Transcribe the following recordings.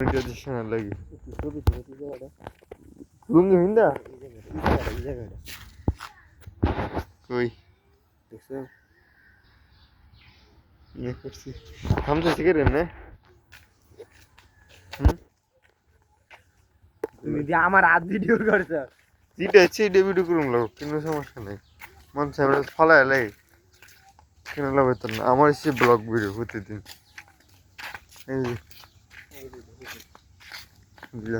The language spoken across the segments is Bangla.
Traditional lagi. ছবি ছবি তুই জায়গাটা Lungi minda. এই জায়গাটা এই জায়গাটা Koi. দেখছ Ne kursi. Hamza sigaret ne? তুমি যে আমার হাত ভিডিও করছ যেটা আছে এটা ভিডিও করুন লাগো কোনো সমস্যা নেই মন ফলায় লাগে কেন না আমার ব্লগ ভিডিও প্রতিদিন এই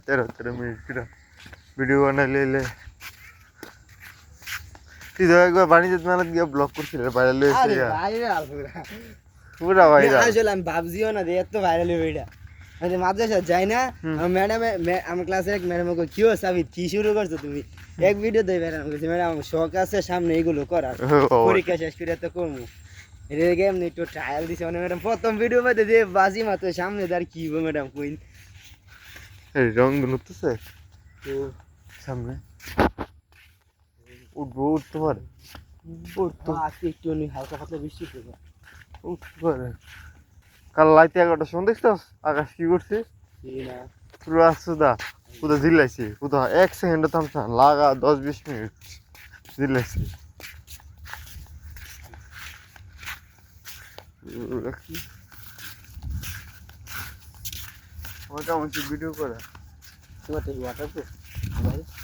তেরো তেরো মিনিট কিরা ভিডিও বানাইলে এলে তুই তো একবার বাণিজ্য মেলা গিয়ে ব্লগ করছিল ভাইরাল হয়েছে পুরা ভাইরাল আসলে আমি ভাবছিও না যে এত ভাইরাল হবে এটা আমি মাদ্রাসা যাই না ম্যাডামে আমার ক্লাসে এক ম্যাডাম কি হো সাবিত কি শুরু করছ তুমি এক ভিডিও দেই ম্যাডাম বলছি ম্যাডাম আমার শখ আছে সামনে এইগুলো করার পরীক্ষা শেষ করে তো করব দেখে এমনি একটু ট্রায়াল দিছে মানে ম্যাডাম প্রথম ভিডিও মধ্যে যে বাজি মাত্র সামনে দাঁড় কি হবে ম্যাডাম কুইন এই রং উঠতেছে সামনে। উঠবো উঠতে পারে? আজকে একটু হালকা পাতলা বৃষ্টি উঠতে পারে। কাল লাইতে এগারোটার সময় দেখছিস? আকাশ কি করছে? আসুদা পুরো জিল্লাইছে পুরো এক সেকেন্ডে থামছে লাগা দশ বিশ মিনিট জিল্লাইছে আমার কেমন ভিডিও করে। তোমার তো ওয়াটার প্রুফ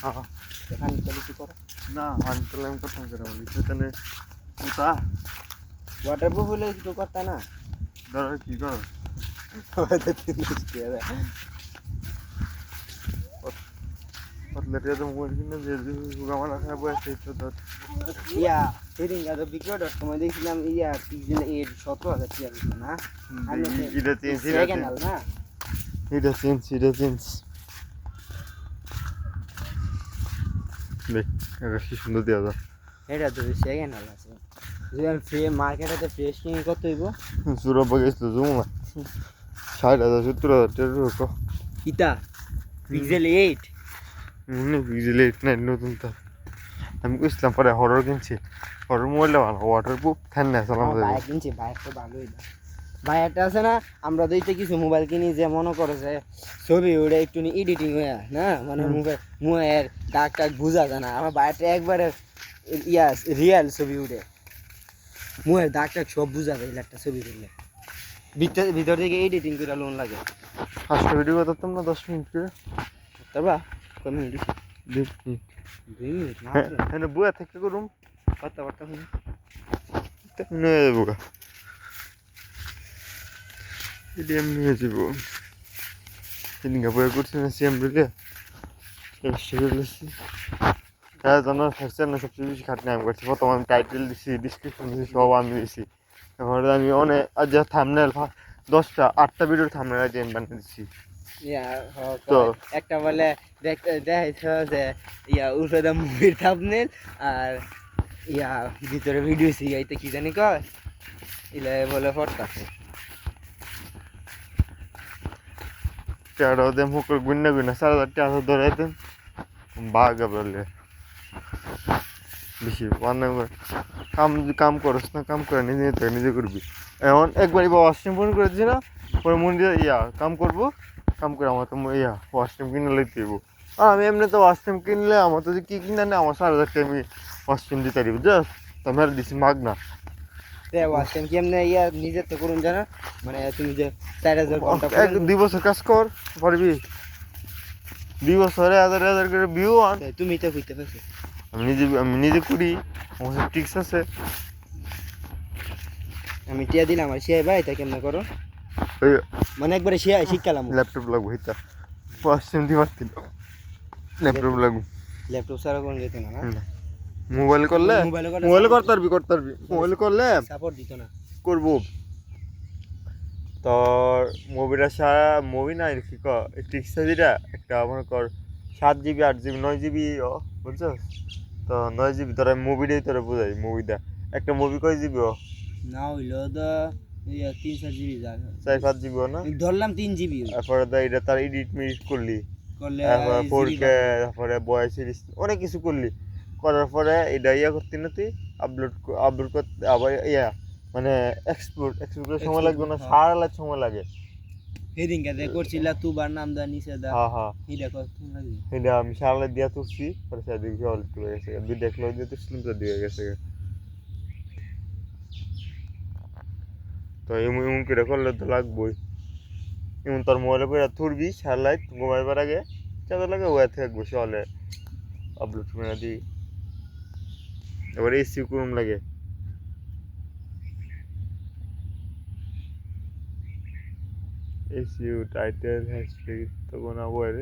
হ্যাঁ। এখানে চলে কি করো? না আমি তো লাইম করতাম করে আমার সেখানে হলে কিছু করতা না। ধরো কি করো? দেখছিলাম ইয়া এইট সতেরো হাজার আমি না? এটা চেঞ্জ এটা চেঞ্জ দেখ আকাশ কি সুন্দর দেওয়া যায়? এটা তো সেকেন্ড হাল আছে যদি আমি ফ্রে মার্কেটে ফ্রেশ কিনে কত হইব? সুরভ গেছিল জমা ষাট হাজার সত্তর হাজার টাকা ইতা পিক্সেল এইট মনে বুঝলে না নতুন তো। আমি বুঝলাম পরে হরর কিনছি। হরর মোবাইলটা ভালো ওয়াটার প্রুফ ফ্যান না চালানো যাবে বাইক কিনছি বাইক তো ভালোই না। বাইকটা আছে না আমরা দুইটা কিছু মোবাইল কিনি যে মনে করে যে ছবি ওটা একটু এডিটিং হয়ে না? মানে। মুখে মুখের দাগ টাগ বোঝা যায় না। আমার বাইকটা একবারে ইয়া রিয়েল ছবি উঠে মুখের দাগ টাক সব বোঝা যায় একটা ছবি তুললে। ভিতর ভিতর থেকে এডিটিং করে লোন লাগে। ফার্স্ট ভিডিও করতাম না দশ মিনিট করে। তারপর কয় মিনিট? দুই মিনিট। দুই মিনিট হ্যাঁ হ্যাঁ বুয়া থেকে করুম। কথাবার্তা শুনি। নিয়ে এমনি হয়ে যাব। সেদিনকে বয়ে করছি না সিএম রিলে হ্যাঁ জানো ফার্স্ট চ্যানেল সবচেয়ে বেশি খাটনি আমি করছি। প্রথম আমি টাইটেল দিছি ডিসক্রিপশন দিছি সব আমি দিছি। তারপরে আমি অনেক আজ যা থামনেল দশটা আটটা ভিডিওর থামনেল আজ আমি বানিয়ে হ- তো- একটা বলে দেখাইছো যে ইয়া উপরে মুভির থাম্বনেল আর ইয়া ভিতরে ভিডিও সিগাইতে কি জানি কয়? ইলা বলে ফটকাছে টাকা দেন মুখ গুন্না গুন্না সারা টাকা ধরে দেন বাঘা বলে। বেশি করে। কাম কাম করস না, কাম করে নিজে নিজে নিজে করবি। এখন একবার এবার ওয়াশরুম ফোন করেছি না, পরে মন দিয়ে ইয়া, কাম করব? কাম করে আমার তো ইয়া ওয়াশরুম কিনে লইতে দেবো আর আমি এমনি তো ওয়াশরুম কিনলে আমার তো যে কী কিনে নেই, আমার সারা হাজার টাকা আমি ওয়াশরুম দিতে পারি, বুঝছ? তো আমি আর দিছি মাগ না ইয়া নিজের তো করুন জানা? মানে তুমি যে চার হাজার ঘণ্টা এক দুই বছর কাজ কর পারবি? দুই বছরে হাজার হাজার করে ভিউ আন তুমি তো কইতে পারছ। আমি নিজে আমি নিজে করি আমার ট্রিক্স আছে। আমি টিয়া দিলাম আর সে ভাই তা কেমনে করো? মানে একবারে সে শিখালাম ল্যাপটপ লাগবো হিতা ফার্স্ট টাইম পারতি ল্যাপটপ লাগবো। ল্যাপটপ ছাড়া কোন যেত না। মোবাইল করলে? মোবাইলে করে মোবাইল করতে পারবি করতে পারবি মোবাইল করলে সাপোর্ট দিত না। করব। তোর মুভিটা সারা মুভি না কি ক? একটা মনে কর সাত জিবি আট জিবি নয় জিবি ও বুঝছ তো নয় জিবি তোরা মুভিটাই তোরা বোঝাই মুভিটা একটা মুভি কয় জিবি ও? না হইল তো তিন চার জিবি চার পাঁচ জিবি না? ধরলাম তিন জিবি তারপরে তো এটা তার এডিট মিডিট করলি। করলে তারপরে ফোর কে তারপরে বয়স অনেক কিছু করলি। করার পরে এটা ইয়া করতে না তুই? আপলোড আপলোড করতে আবার ইয়া মানে এক্সপোর্ট এক্সপোর্টের সময় লাগবে না হ্যাঁ। সারা লাখ সময় লাগে। সেদিন কাতে করছিলা তুবার নাম দা নিচে দা হ্যাঁ হ্যাঁ। এটা কত লাগে এটা আমি সারালে দিয়া তুলছি পরে সেদিকে জল তুলে গেছে। দুই দেখল দিয়ে তুলছিলাম তো দিয়ে গেছে। তো এমন এমন করে করলে তো লাগবোই। এমন তোর মোবাইলে করে থুরবি সারলাইট ঘুমাইবার আগে চাঁদা লাগে ওয়া থাকব চলে আপলোড করে দিই এবার এসি করুন লাগে। এসিউ টাইটেল হ্যাশট্যাগ তো কোনো বয়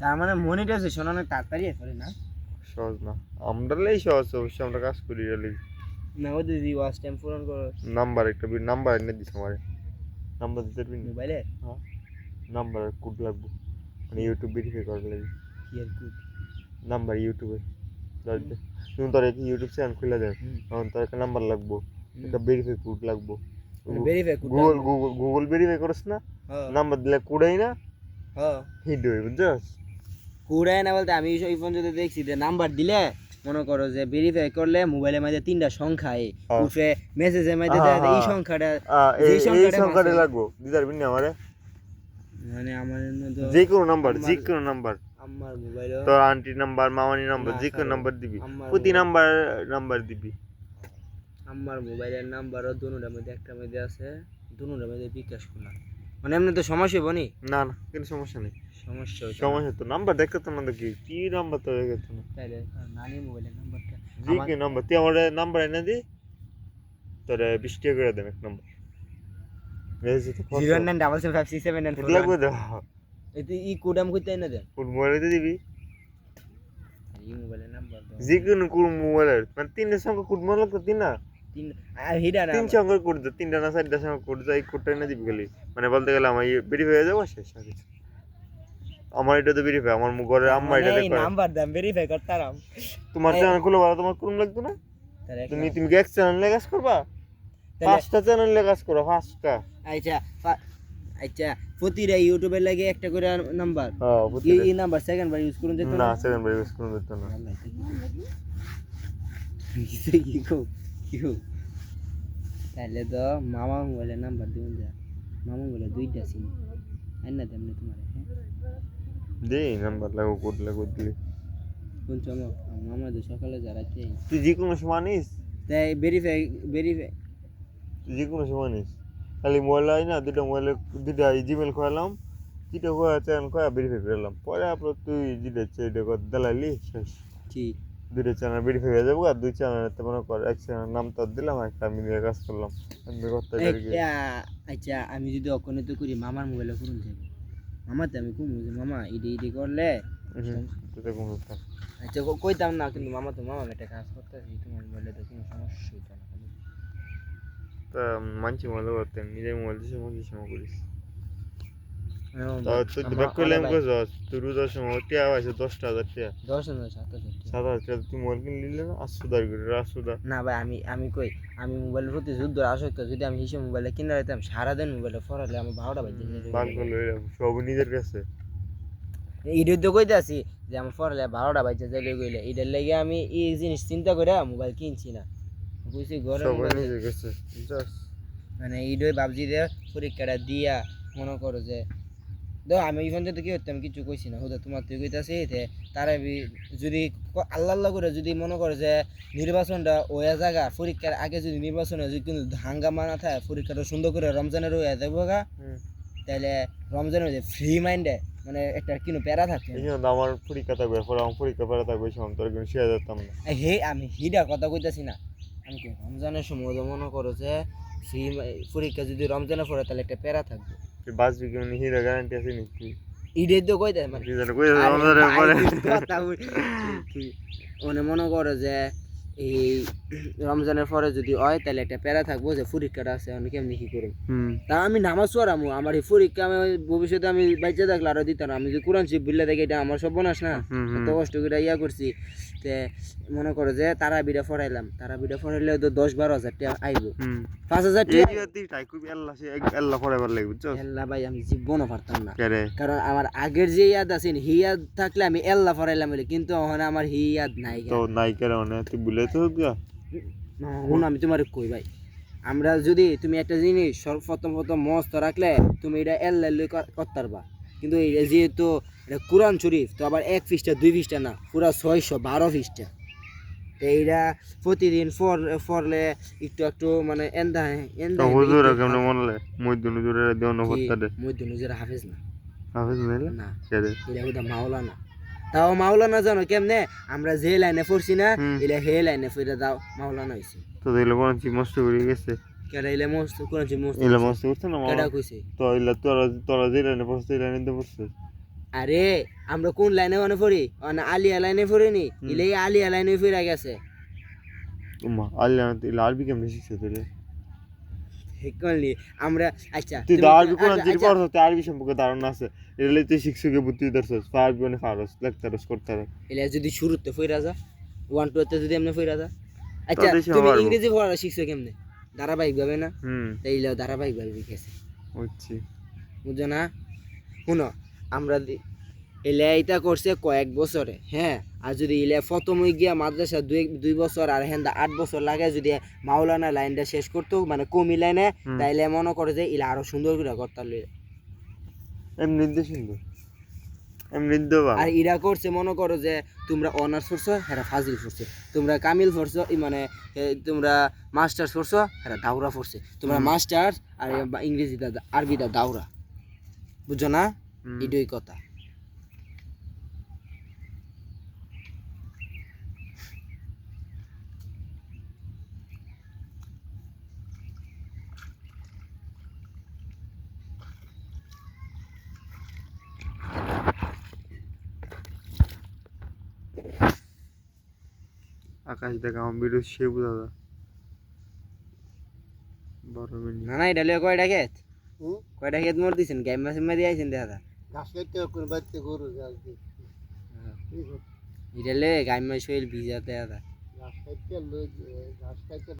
তার মানে মনিটাইজেশন অনেক তাড়াতাড়ি করে না? সহজ না। আমরা লাই সহজ অবশ্যই আমরা কাজ করি রেলি না ওদের যদি ওয়াচ টাইম পূরণ করো। নাম্বার একটা নাম্বার এনে দিস আমারে। নাম্বার দিতে পারবি মোবাইলে নাম্বার কোড লাগবে। মানে ইউটিউব ভেরিফাই করার লাগে। কি আর কি নাম্বার ইউটিউবে তুমি তোর ইউটিউব চ্যানেল খুলে দেন তখন তোর একটা নাম্বার লাগবো একটা ভেরিফাই কোড লাগবো। গুগল গুগল গুগল ভেরিফাই করিস না হ্যাঁ। নাম্বার দিলে কোডাই না হ্যাঁ। হিট হয়ে বুঝছস? কুড়ায় না বলতে আমি এই পর্যন্ত দেখছি যে নাম্বার দিলে মনে করো যে ভেরিফাই করলে মোবাইলের মধ্যে তিনটা সংখ্যা হ্যাঁ। উঠে মেসেজের মধ্যে হ্যাঁ, এই হ্যাঁ। সংখ্যাটা এই সংখ্যাটা লাগবো আমারে? মানে আমার যে কোনো নাম্বার যে কোনো নাম্বার আমার মোবাইল তোর আন্টি নাম্বার মামানি নাম্বার যে কোনো নাম্বার দিবি। প্রতি নাম্বার নাম্বার দিবি। আমার মোবাইলের নাম্বারও দুটার মধ্যে একটা মধ্যে আছে দুটার মধ্যে বিকাশ করলাম মানে এমনি তো সমস্যা হইব নি? না না কোনো সমস্যা নেই। সমস্যা সমস্যা তো নাম্বার দেখতে তো না দেখি কি নাম্বার তো দেখতে না। তাইলে নানি মোবাইলের নাম্বারটা যে কি নাম্বার তুই আমার নাম্বার এনে দি তোর বিশ টাকা করে দেন এক number zero nine double seven five six seven nine লাগবে দেওয়া এতে ই কোড আমি কইতে না দেন কোন মোবাইলে দিবি। এই মোবাইলের নাম্বার যে কোনো কোন মোবাইলের মানে তিনটার সঙ্গে কোড মোবাইল লাগতো তিন না তিন আর হিডা না। তিন সঙ্গে কোড দে তিনটা না চারটার সঙ্গে কোড যায় এই কোডটা এনে দিবি মানে বলতে গেলে আমার বেরিফাই হয়ে যাব শেষ আর কিছু। আমার এটা তো বেরিফাই আমার ঘরের আম্মা এটা মানে দেখো নাম্বার দাম ভেরিফাই করতাম তোমার চ্যানেল খুলে বলো তোমার কোন লাগতো না? তুমি তুমি কি এক চ্যানেলে কাজ করবা? পাঁচটা চ্যানেলে কাজ করো পাঁচটা। আচ্ছা আচ্ছা প্রতিটা ইউটিউবের লাগে একটা করে নাম্বার এই নাম্বার সেকেন্ড বার ইউজ করুন যেত না সেকেন্ড বার ইউজ করতে দিত না তাহলে তো মামা মোবাইলের নাম্বার দিবেন যা। মামা মোবাইলে দুইটা সিম আই না তেমনি তোমার দে নাম্বার লাগো কোড লাগো দিলে। কোন চমক মামা তো সকালে যারা তুই যে কোনো সময় নিস তাই ভেরিফাই ভেরিফাই যে কোনো সময় নিস। খালি মোবাইল আই না দুটো মোবাইলে দুটা জিমেল খোয়ালাম যেটা খোয়া চ্যানেল খোয়া ভেরিফাই করলাম পরে আপনার তুই যেটা সেটা কর দালালি শেষ। কি দুটো চ্যানেল ভেরিফাই হয়ে যাব আর দুই চ্যানেল মনে কর এক চ্যানেল নাম তো দিলাম একটা আমি নিয়ে কাজ করলাম। আমি করতে? একটা আচ্ছা আমি যদি অকনে তো করি মামার মোবাইলে করুন যাবে মামাতে আমি কমু যে মামা ইডি ইডি করলে? আচ্ছা কইতাম না কিন্তু মামা তো মামা একটা কাজ করতেছি তোমার মোবাইলে তো কোনো সমস্যা হইতো না। তা তুই ব্যাক করলে আমি ভাই- কইস তুই রোজার সময় টিয়া আছে? দশটা হাজার টিয়া দশ হাজার সাত হাজার সাত হাজার টাকা তুই মোবাইল কিনে নিলে না? আটশো দাঁড় করে আটশো দা না ভাই আমি আমি কই আমি মোবাইলের প্রতি যুদ্ধ আসক্ত। যদি আমি হিসেবে মোবাইলে কিনে রাখতাম সারাদিন মোবাইলে ফরালে আমার বারোটা বাজে। বাল করল এরকম সব নিজের কাছে। ইডিও তো কইতে আছি যে আমার ফরালে বারোটা বাজে যাইলে গইলে। এটার লেগে আমি এই জিনিস চিন্তা করে মোবাইল কিনছি না। বুঝছি ঘরে মানে ইডোই ভাবছি যে পরীক্ষাটা দিয়া মনে করো যে দেখো আমি এই পর্যন্ত কি করতাম কিছু কইছি না হুদা তোমার তুই কইতাছি যে তারা যদি আল্লাহ আল্লাহ করে যদি মনে করো যে নির্বাচনটা ওয়া জায়গা পরীক্ষার আগে যদি নির্বাচন যদি কিন্তু হাঙ্গামা না থাকে পরীক্ষাটা সুন্দর করে রমজানের হয়ে যাব গা। তাহলে রমজানের মধ্যে ফ্রি মাইন্ডে মানে একটা কিন্তু প্যারা থাকে। এই জন্য তো আমার পরীক্ষা থাকবে পরে আমার পরীক্ষা পরে থাকবে কিন্তু শেয়ার যেতাম না। হে আমি হিডা কথা কইতাছি না। রমজানের সময় তো মনে করো যে ফ্রি পরীক্ষা যদি রমজানে পড়ে তাহলে একটা প্যারা থাকবে। বাঁচবি কি? মানে হিরো গ্যারান্টি আছে নাকি? ইডে তো মানে? কই দেয়? তুই- মানে মনে করো যে এই রমজানের পরে যদি হয় তাহলে একটা প্যারা থাকব যে পরীক্ষাটা আছে আমি কেমনি কি করব? তা আমি নামাজ পড়ামু আমার এই পরীক্ষা আমি ভবিষ্যতে আমি বাইচে থাকলে আরও দিতাম আমি যে কোরআন শিব বিল্লা দেখে এটা আমার সব বোনাস না। এত কষ্ট করে ইয়া করছি তে মনে করো যে তারা বিটা ফরাইলাম তারা বিটা ফরাইলে তো দশ বারো হাজার টাকা আইব। পাঁচ হাজার এল্লা ভাই আমি জীবনও পারতাম না। কারণ আমার আগের যে ইয়াদ আছে হি ইয়াদ থাকলে আমি এল্লা ফরাইলাম বলে কিন্তু ওখানে আমার হি ইয়াদ নাই। তো নাই তুই বলে তো না আমি তোমার কই ভাই? আমরা যদি তুমি একটা জিনিস সর্ব প্রথম মস্ত রাখলে তুমি এটা এল এল করতে পারবা কিন্তু এটা যেহেতু এটা কোরআন শরীফ তো আবার এক পৃষ্ঠা দুই পৃষ্ঠা না পুরা ছয়শো বারো পৃষ্ঠা। তো এইটা প্রতিদিন ফর ফরলে একটু একটু মানে এন্দা এন্দা হুজুর কেমন মনলে মইদুন হুজুরের হাফেজ না। হাফেজ না এটা মাওলানা। তাও মাওলানা জানো কেমনে? আমরা যে লাইনে পড়ছি না। এটা হে লাইনে ফিরে দাও মাওলানা হয়েছে তো দিলে কোন চি মস্ত করে গেছে। কেডা ইলে মস্ত কোন যে মস্ত এলা মস্ত করছে না কেডা কইছে? তো ইলা তোরা তোরা যে লাইনে পড়ছিস লাইনে দিয়ে পড়ছিস আরে আমরা কোন লাইনে মানে পড়ি? মানে আলিয়া লাইনে পড়ি নি ইলে আলিয়া লাইনে ফিরে গেছে। উম্মা আল্লাহ ইলা আরবি কেমনে শিখছে তুই হেকলি আমরা আচ্ছা তুই তুমি- কোন আচ্ছা, চির আচ্ছা, তুই আরবি সম্পর্কে ধারণা আছে। এলে তুই শিক্ষকে বুদ্ধি ধরছস আরবি মানে ফারস লেকচারস করতে ইলে যদি শুরুতে ফিরা যা ওয়ান টু তে যদি এমনি ফিরা যা। আচ্ছা তুমি ইংরেজি পড়া শিখছো কেমনে? ধারাবাহিক ভাবে না? হুম। তাই ধারাবাহিক ভাবে শিখেছে। বুঝছি। না? শুনো আমরা এলে এটা করছে কয়েক বছরে হ্যাঁ? আর যদি ইলে প্রথম হয়ে গিয়া মাদ্রাসা দুই দুই বছর আর হ্যাঁ আট বছর লাগে যদি মাওলানা লাইনটা শেষ করতো মানে কমি লাইনে। তাইলে মনে করে যে ইলা আরও সুন্দর করে করতে এমনি সুন্দর। আর ইরা করছে মনে করো যে তোমরা অনার্স পড়ছো হ্যাঁ ফাজিল পড়ছে। তোমরা কামিল পড়ছো মানে তোমরা মাস্টার্স পড়ছো হ্যাঁ দাউরা পড়ছে। তোমরা। মাস্টার্স আর ইংরেজিটা আরবিটা দাউরা বুঝছ না? এটাই কথা। আকাশ দেখা আমার ভিডিও সে বুঝা যা বারো মিনিট। না না এটা লিয়ে কয়টা খেত কয়টা খেত মর দিছেন? গাইম মাসে মারি আইছেন দেখা দা এটা লে গাইম মাস হইল ভিজা ঘাস দা